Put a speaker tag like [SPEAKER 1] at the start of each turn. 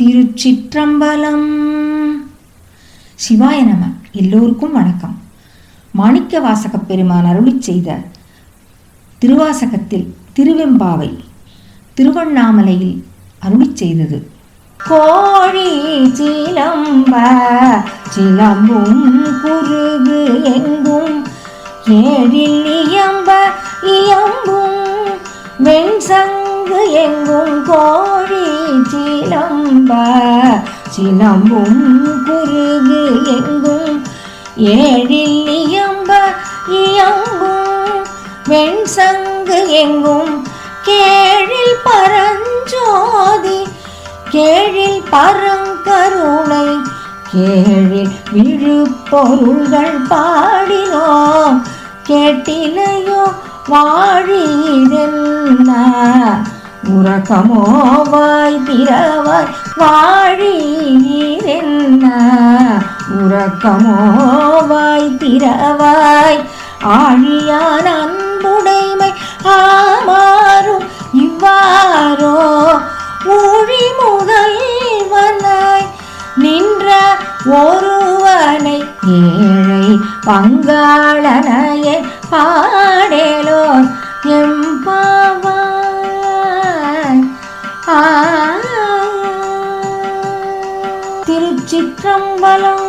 [SPEAKER 1] திருச்சிற்றம்பலம். சிவாய நம. எல்லோருக்கும் வணக்கம். மாணிக்க வாசக பெருமான் அருளி செய்த திருவாசகத்தில் திருவெம்பாவை திருவண்ணாமலையில் அருளி செய்தது. கோழி சிலம்ப சிலம்பும் குருகு எங்கும் ஏழில் இயம்ப இயம்பும் வெண்சங்கு எங்கும் கோழி சிலம்ப சிலம்பும் குருகு எங்கும் ஏழில் இயம்ப இயம்பும். வெண்சங்கு எங்கும் கேழில் பரஞ்சோதி கேழில் பரங்கருணை கேழில் விழுப்பொருள்கள் பாடினோம். கேட்டிலையோ வாழிதென்ன உறக்கமோ வாய் திறவாய் வாழிதென்ன உறக்கமோ வாய் திறவாய் ஆழியான் அன்புடைமை ஆமாறும் இவ்வாறோ ஊழி முதல்வனாய் நின்ற ஒருவனை ஏழை பங்காளனையே பாடே చిత్రం బలం